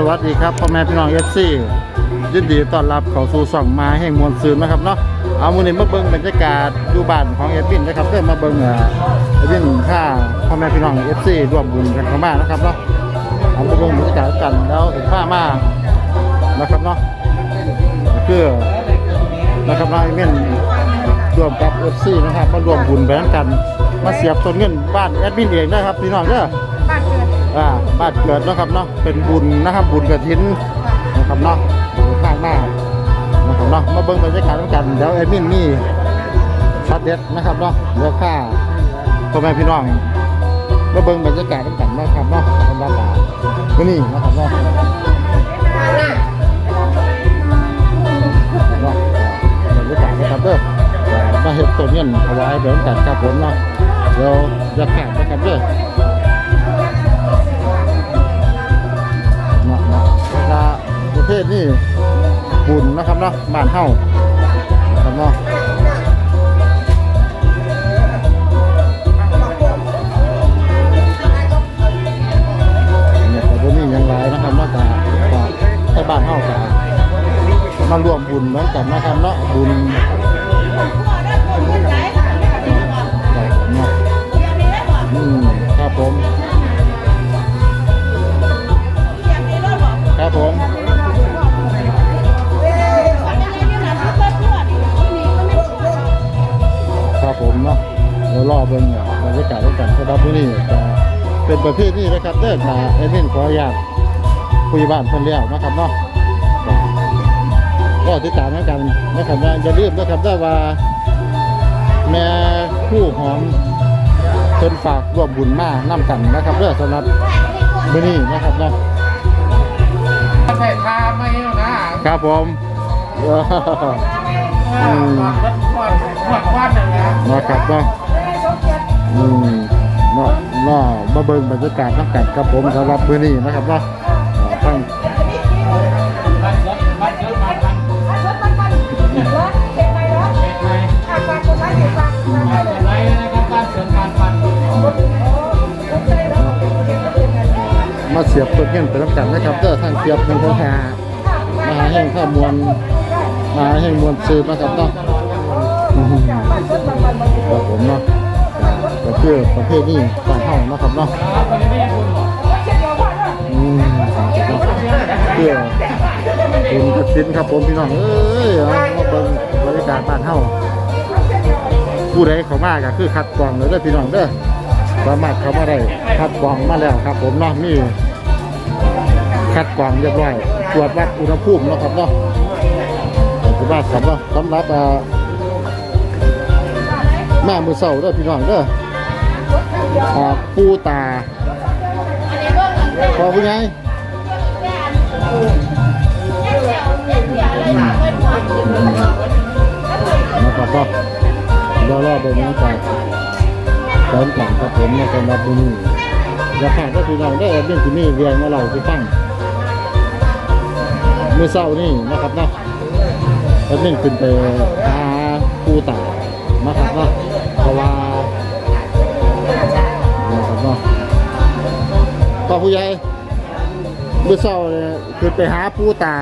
สวัสดีครับพ่อแม่พี่น้องเอฟซียินดีต้อนรับเข้าสู่ช่องมาแห่งมวลซืนนะครับเนาะเอามือนี้มาเบิ่งบรรยากาศอยู่บ้านของเอฟบินนะครับเพื่อมาเบิ่งเอฟบินค่าพ่อแม่พี่น้องเอฟซีร่วมบุญกันเข้ามานะครับเนาะเอามาเบิ่งบรรยากาศกันแล้วเห็นผ้ามานะครับเนาะเพื่อนะครับเนาะเอฟบินร่วมกับเอฟซีนะครับมาร่วมบุญแบ่งกัน มาเสียบต้นเงินบ้านแอดมินเองนะครับพี่น้องเด้อบ้านเกิด อ่าบ้านเกิดเนาะครับเนาะเป็นบุญนะครับบุญกระถินนะครับเนาะข้างหน้านะครับเนาะมาเบิ่งบรรยากาศกันเดี๋ยวแอดมินนี่ชัดเด็ดนะครับเนาะเดี๋ยวข้าพ่อแม่พี่น้องมาเบิ่งบรรยากาศกันนะครับเนาะบรรยากาศนี่นะครับเนาะเนาะบรรยากาศนะครับเด้อมาเห็ดตัวเงี้ยเอาไว้เดี๋ยวกันครับผมเนาะเดี๋ยวจะแข่งนะครับเด้อ ศนี่บุญนะครับเนาะบ้านเฮานะครับเนาะเนี่ยแต่บ่มีอย่างไรนะครับเนาะแต่ก็ให้บ้านเฮาก็มารวมบุญเหมือนกันนะครับเนาะบุญ ป็นประเภทนี้นะครับเด้อมาเอเมนขออนุญาตคุยบ้านเพิ่นแล้วนะครับเนาะก็ติดตามแล้วกันนะครับว่าอย่าลืมนะครับได้อว่า แม่คู่หอมเพิ่นฝากร่วมบุญมานํกันนะครับเด้อสำหรับมื้อนี้นะครับเนาะใส่ทาไม่เอานะครับผมอืมรถควันควันควันอย่างเงี้ยนะครับเนาะอืม เนาะเนาะมาเบิ่งบรรยากาศนักกันครับผมสำหรับมื้อนี้นะครับเนาะอ่าตั้งมาเด็กไหมบ้านเกิดไรนะครับบ้านเกิดการฟันมาเสียบต้นเงินไปรับกันนะครับเด้อทั้งเสียบเงินทั้งหามาแห่งข้ามวลมาแห่งมวลซื้อนะครับเนาะครับผมเนาะ คือประเภทนี้บ้านเฮานะครับเนาะครับวันนี้ไม่ได้บุญหรอกอืมครับเพื่อคุณกสินครับผมพี่น้องเอ้ยเอามาเบิ่งบรรยากาศบ้านเฮาผู้ใดเข้ามาก็คือคัดกรองเลยเด้อพี่น้องเด้อสามารถเข้ามาได้คัดกรองมาแล้วครับ ผมเนาะมีคัดกรองเรียบร้อยตรวจวัดอุณหภูมินะครับเนาะถือว่าสำหรับสำหรับแม่มือเสาเด้อพี่น้องเด้อ อ่าปูตาพอผู้ใหญ่นะครับก็รอรอบนนี้จากตอนกันครับผมในสำหรับมือนี้อย่าขาดก็คือเราได้เรื่องที่นี่เรียนมาเราที่ตั้งเมื่อเช้านี่นะครับเนาะแล้วนึ่งขึ้นไปหาปูตานะครับเนาะเพราะว่า พ่อผู้ใหญ่เมื่อเช้าเลยคือไปหาปูตา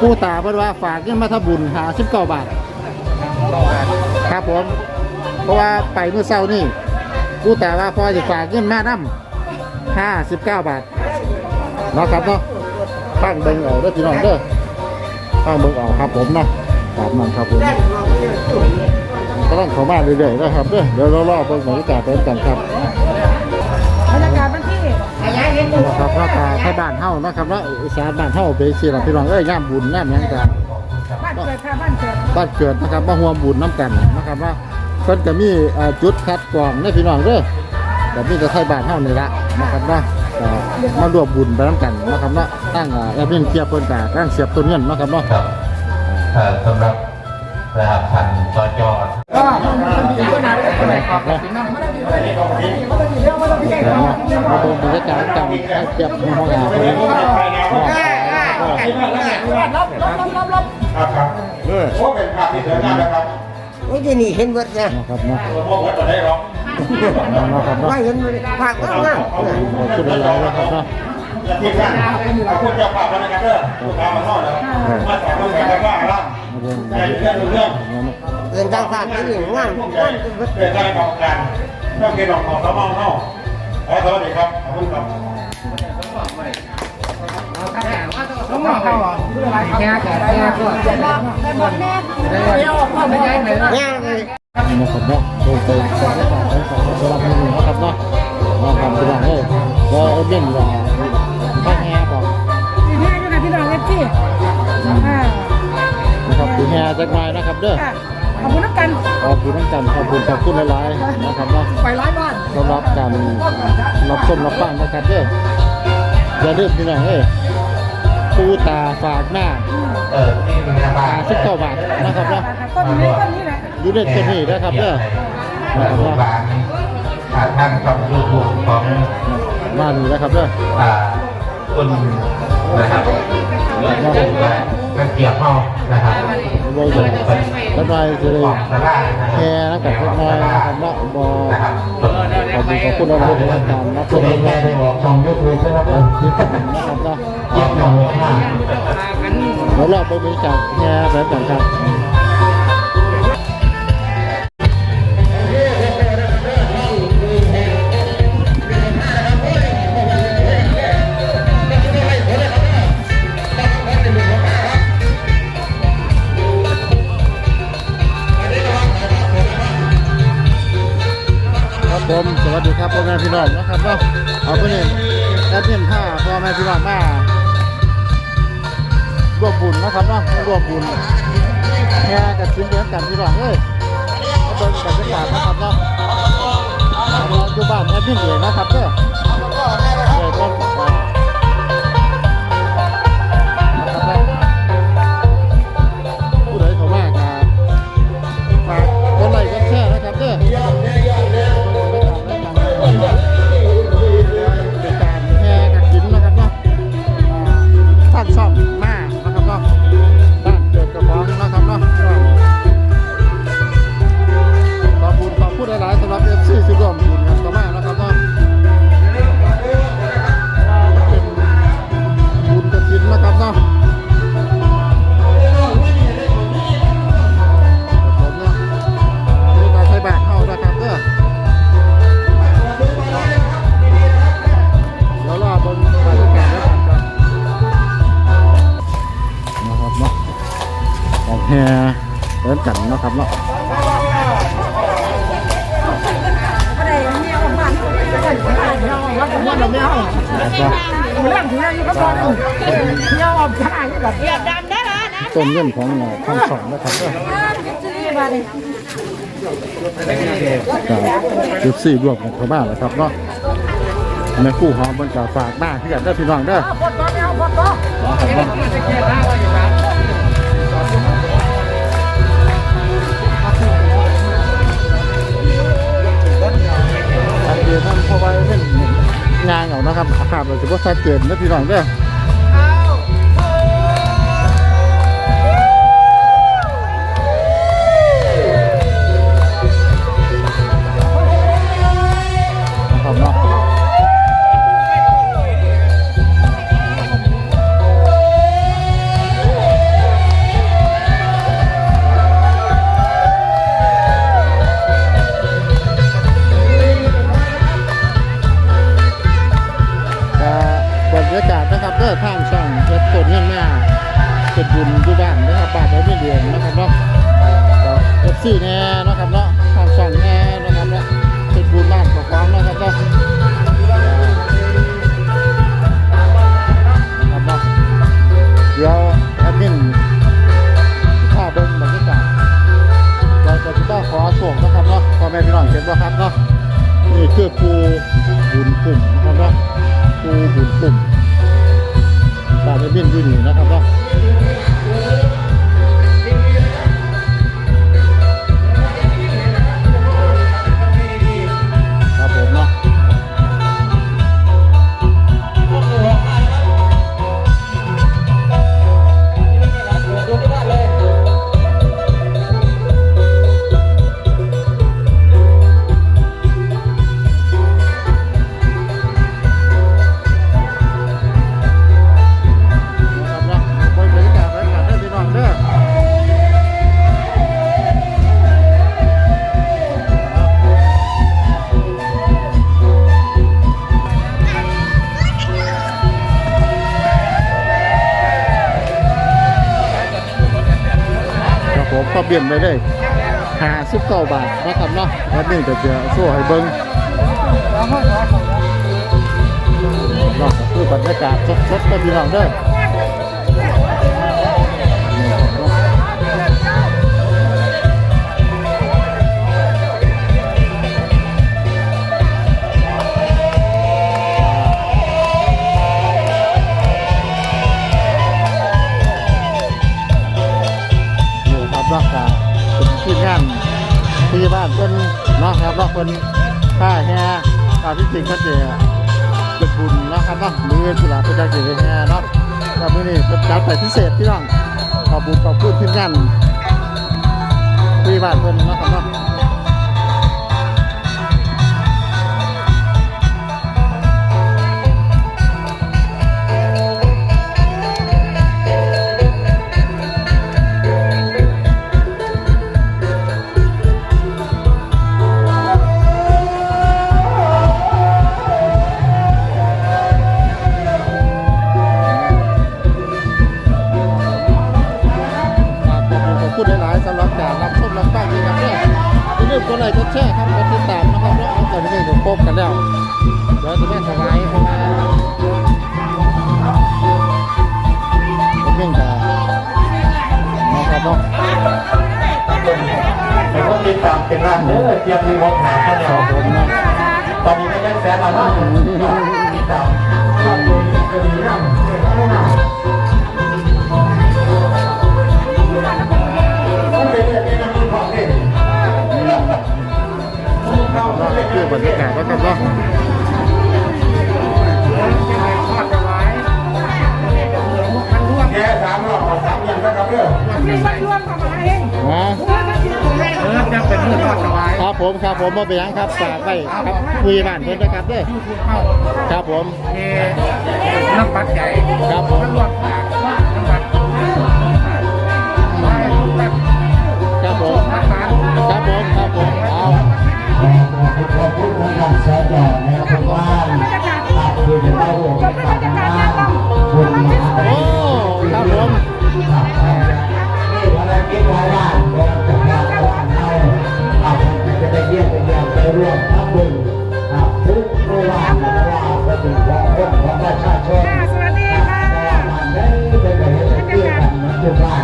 ปูตาเพิ่นว่าฝากเงินมาทำบุญหาสิบเก้าบาท ครับผม เพราะว่าไปเมื่อเช้านี่ปูตาว่าพอจะฝากเงินมาน้ำห้าสิบเก้าบาทเนาะครับเนาะฟังเบิ่งเอาเด้อพี่น้องเด้อฟังเบิ่งเอาครับผมเนาะตามนั้นครับผมก็ต้องเข้ามาเรื่อยๆนะครับเด้อเดี๋ยวเรารอเบิ่งบรรยากาศไปกันครับ นะครับพราคาให้บ้านเฮานะครับว่าอีสานบ้านเฮาไปสิล่ะพี่น้องเอ้ยย่ามบุญย่ามหยังกันบ้านเกิดค่ะบ้านเกิดบ้านเกิดนะครับมาห่วมบุญน้ำกันนะครับว่าเพิ่นก็มีเอ่อจุดคัดกรองนะพี่น้องเด้อแต่มีแต่ไทยบ้านเฮานี่ละนะครับว่าก็มารวมบุญไปน้ำกันนะครับเนาตั้งเอ่อแอดมินเทียบเพิ่นก็ตั้งเสียบต้นเงินนะครับเนาครับเอ่อสำหรับนะครับพันตอจอ ก็มันมีขนาดเท่าไหร่ครับถึงน้ำแต่เนาะ มาดูบรรยากาศกันให้เทียบห้องอาหารเพิ่นรับรับรับรับรับครับครับโอ้เป็นภาพที่สวยงามนะครับไม่ได้นี่เห็นเบิดนะนะครับเนาะพวกวัดจะได้หรอกนะครับเนาะว่เห็นมันภาคว่าว่ขอบคุณหลายๆนะครับเนาะทีมงานขอบคุณเจ้าภาพนะครับเด้อผู้ตามมาทอดแล้วมาสอนมาแข่งกันว่าครับมาเรียนใจเรื่องเรื่องเรื่องการฝากที่หญิงงานเรื่องการกองการต้องเกณฑ์ออกออกสมองเข้า ขอสวัสดีครับขอบคุณครับต้องมาเข้าอ่แก่แก่แก่ก็แก่หมดแน่เดี๋ยวเข้าไปยังไงงานเลยนะครับเนาะโดยไปสอนให้ฝากให้ฝากสำหรับมือหนึ่งนะครับเนาะมาทำตัวอย่างเลยก็เอเบนว่าข้างแง่บอกทีนี้อยู่กับพี่น้องเอฟซีอ่านะครับดูแง่จักหน่อยนะครับเด้อค่ ขอบคุณน้ำกันขอบคุณทั้งกันขอบคุณขอบคุณหลายๆนะครับเนาะไปร้อยบ้านสำหรับการรับชมรับฟังนะครับเด้ออย่าลืมพี่น้องเอ้ยปูตาฝากหน้าเออนี่มีระบาตาดสิบเก้าบาทนะครับเนาะต้นนี้ต้นนี้แหละอยู่ในตัวนี้นะครับเด้อนะคลูรับกหลานผ่านทางช่องยูทูบของมานี่นะครับเด้ออ่าคุณนะครับ แล้วก็เป็นเกี่ยวข้องนะครับโบยแล้วหน่อยจะได้ของสลานะคแค่รับแล้วกับเล็กน้อยนครับเนาบอนะครับขอบคุณขอบคุณเราด้วยในการรับชคุณแค่ได้ออกช่องยูทูบใช่ไหมครับที่ผมนะครับนะเยี่ยมน้องเลยค่ะเดี๋ยวเราไปบริจาคแค่แบบกันครั ม่พี่น้องนะครับเนาะเอาไปเนี่ยแอดมินผ้าพ่อแม่พี่น้องมาร่วมบุญนะครับเนาะร่วมบุญแค่กับชิ้นเดียวกันพี่น้องเอ้ยมาเบิ่งบรรยากาศนะครับเนาะเราอยู่บ้านแอดมินเองนะครับเด้อเดี๋ยวต้อง แฮเดินกันนะครับเนาะอะไรเมียออกบ้านเราเราผมว่าเราไม่เอาแล้วก็เรื่องที่อยู่กับบ้านเมียออกชายแบบเบียดดำได้ละนะต้นเงื่อนของข้างสองนะครับเด้อนี่มาดิกับจุดสี่รวมกันเข้ามาแล้วครับเนาะในคู่หอมมันก็ฝากมาที่อยากได้พี่น้องเด้ เอานะครับอาคาศเราจะว่าชัดเจนนะพี่น้องเด้อ เป็นบุญอยู่บ้านนะครับบ้านเราไม่เดือนนะครับเนาะก็เอฟซีแน่นะครับเนาะทางช่องแน่นะครับเนาะเป็นบุญบ้านของฟ้องนะครับเนาะนะครับเนาะเดี๋ยวแอดมินถ้าเบิ่งบรรยากาศเราจะต้องขอส่งนะครับเนาะพ่อแม่พี่น้องเห็นบ่ครับเนาะนี่คือภูบุญกลุ่มนะครับเนาะปูบุญปุ่มตาได้บินอยู่นี่นะครับเนาะ ผมเปลี่ยนไปเลยหาสิบเก้าบาทนะครับเนาะแล้วนี่จะเจอโซ่ให้เบิ้งเนาะคือบรรยากาศสดๆก็พี่น้องเด้อ นี่ครับเนากเป็นที่งานพี่บ้านเพิ่นเนาะครับเนาะเพิ่นค่าแห่ตามที่จริงก็จะเป็นบุญนะครับเนาะมือสุราเป็นการเกิดแห่เนาะกับมือนี้เป็นการไปพิเศษที่น้องขอบบุญขอบคุณที่งานพี่บ้านเพิ่นเนาะครับเนาะ ลืมกดไลค์กดแชร์ครับกดติดตามนะครับเนาะเอาตอนนี้ก็พบกันแล้วเดี๋ยวจะแม่สบายเพราะว่าเป็นเรื่องการนะครับเนาะแต่ก็ติดตามเป็นร้านเด้อเตรียมมีวงหาข้าวเหนียวตอนนี้ไม่ได้แสนแล้วเนาะติดตาม บรรยากาศนะครับเนาะแค่สามรอบสามอย่างนะครับเด้อมีวันรวมกับมาเองนะเออจะเป็นมือทอดสบายครับผมครับผมมาไปยังครับฝากไว้ครับคุยบ้านเพิ่นนะครับเด้อเข้าครับผมเอน้ำปัดใหญ่ครับผม ท่านสจนะครับว่าตัดคือเป็นเราเป็นปากน้ำคุณมาโอ้ครับผมนี่ภารกิจหลายด้านเป็นจากการตลาดเฮาครับจะได้เยี่ยมเป็นอย่างไปร่วมทำบุญครับทุกเมื่อวานเมื่อวานก็ถึงของคนของประชาชนสวัสดีค่ะมันได้เป็นแบบนี้ที่กันทุกบ้านว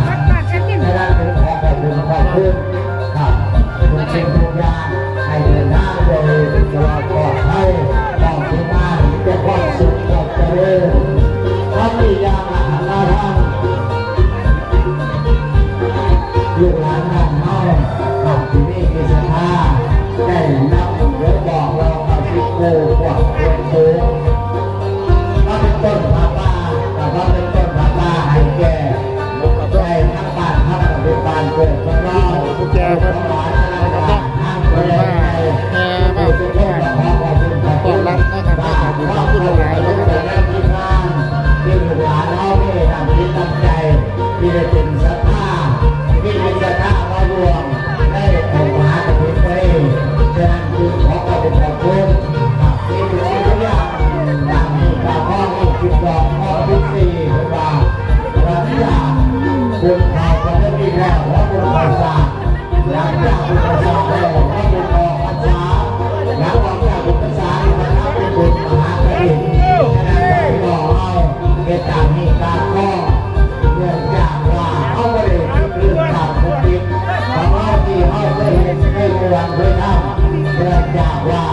ัดป่าชัน คุณข่าวประเทศที่แล้วและคุณภาษาหลังจากคุณภาษาแล้วก็คุณออกภาษาหลังจากคุณภาษาที่มาแล้เป็นบุญมหากริณฉะนั้นขอให้เราเกิดจากนี้กาข้อเนื่องจากว่าเขาไม่ได้คิดเรื่องการปกปิดของเราที่เขาได้เห็นได้เรื่องได้ทำเนื่องจากว่า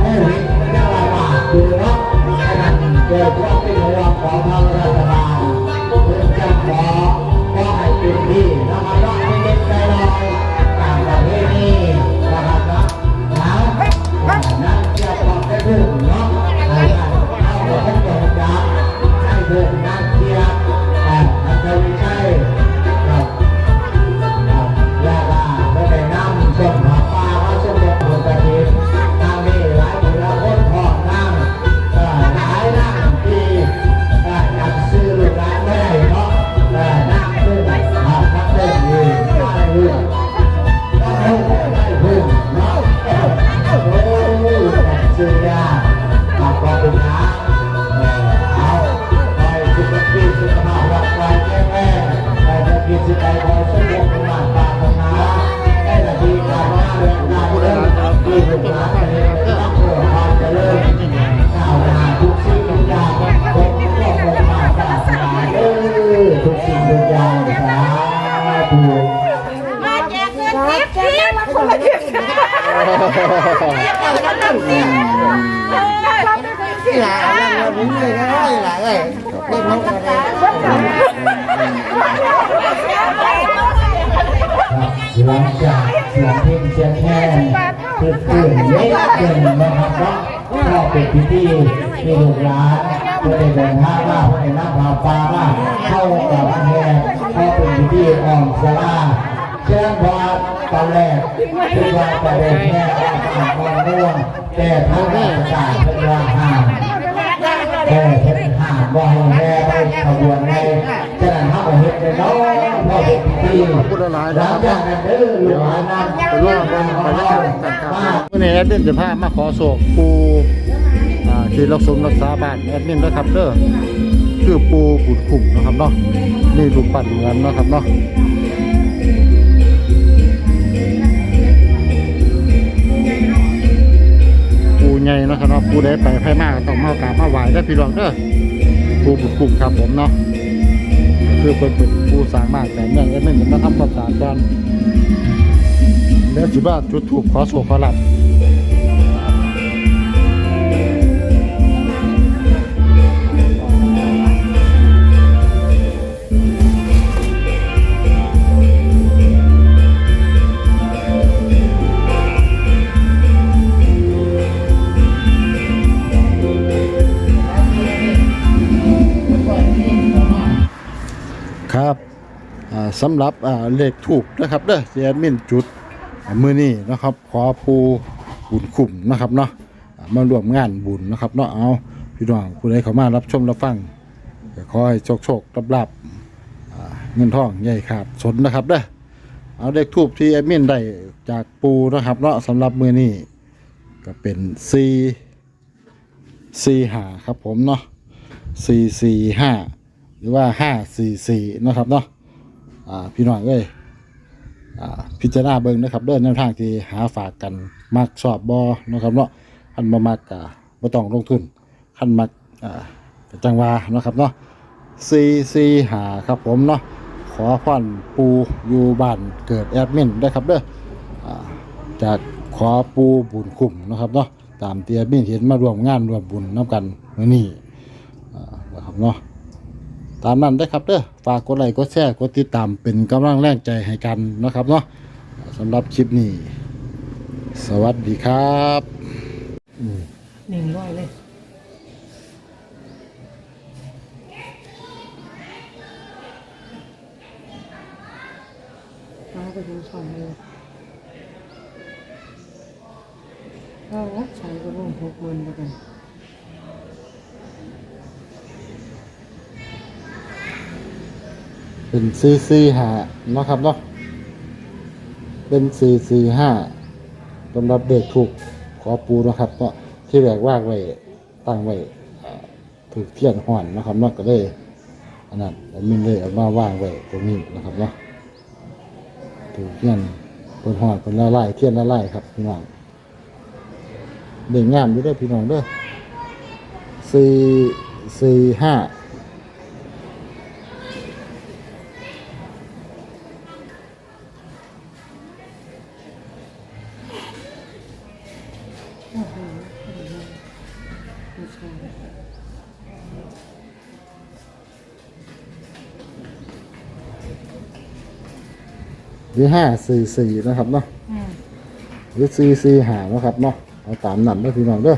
ให้เห็นเรื่องว่าบาปอยู่เนาะฉะนั้นเกิดความเป็นห่วงของทางรัฐบาลเพื่อจะขอ หลังจากเสียงเพลงเสียงแค่คือตื่นเล็กเกินนะครับเนาะก็เป็นพิธีที่ลูกหลานเพื่อได้เดินทางมาเพื่อได้นำพาปลามาเข้ากับแห่ก็เป็นพิธีอ่อมสลาเชื่อว่าตอนแรกคิดว่าจะได้แค่ออกอ่างกองม่วงแต่ทางราชการเป็นว่าหาแค่เห็น ว่าให้แม่ไปขบวนในฉะนั้นเขาก็เห็นเลยเนาะพ่อเห็นที่พูดหลายๆหนะลัคงจากนั้นเด้อหลานนั้นไปร่วมกันไปร่วมกันครับวันนี้แอดมินจะพามาขอโศกปูอ่าที่รักษารักษาบ้านแอดมินนะครับเด้อคือปูบุญคุ้มนะครับเนาะนี่รูปปั้นเหมือนนะครับเนาะปูใหญ่นะครับเนาะปูได้ไปไพ่มากต้องมากราบมาไหว้ได้พี่รองเด้อ ปูบุญคุ้มครับผมเนาะคือเป็นเป็นปูสางมากแต่เนี่ยแอดมินมาทำความสะอาดกันแล้วจุบ้าจุดถูกขอโศกขอหลับ ครับสำหรับเลขถูกนะครับเด้อเสียมินจุดมือนี้นะครับ ขอปูบุญคุ้มนะครับเนาะมาร่วมงานบุญนะครับเนาะเอาพี่น้องผู้ใดเข้ามารับชมรับฟังขอให้โชคโชครับรับเงินทองใหญ่ขาดสนนะครับเด้อเอาเด็กทูบที่แอมินได้จากปูนะครับเนาะสำหรับมือนี้ก็เป็นซีซีหาครับผมเนาะซีซีห้า หรือว่าห้าสี่สี่นะครับเนาะอ่าพี่น้องเอ้ยอ่าพิจารณาเบิ่งนะครับเดินแนวทางที่หาฝากกันมักชอบบอนะครับเนาะคันบ่มักอ่าบ่ต้องลงทุนคันมักอ่ากจังวานะครับเนาะซีซีหาครับผมเนาะขอพรปูอยู่บ้านเกิดแอดมินได้ครับเด้ออ่าจากขอปูบุญคุ้มนะครับเนาะตามที่แอดมินเห็นมาร่วมงานร่วมบุญนํกันมื้อนี้อ่นะครับเนาะ ตามนั้นได้ครับเด้อฝากกดไลค์กดแชร์กดติดตามเป็นกำลังแรงใจให้กันนะครับเนาะสำหรับคลิปนี้ สวัสดีครับหนึ่งร้อยเลยมาไปดูสองเลยก็รักใช้ก็ร่วมหกหมื่นแล้วกัน เป็นซีซีหาเนาะครับเนาะเป็นซีซีห้าสำหรับเด็กถูกขอปูนะครับเนาะที่แรกว่างไว้ตั้งไว้ถูกเทียนห่อนนะครับเนาะก็เลยอันนั้นผมมีเลยเอามาว่างไว้ตรงนี้นะครับเนาะถูกเทียนเป็นห่อนเป็นละลายเทียนละลายครับพี่น้องเด่งงามอยู่ด้วยพี่น้องด้อสี่สี่ห้า รือห้าสี่สี่นะครับเนาะหรือสี่สี่หานะครับเนาะเอาตามนั้นเด้อพี่น้องเด้อ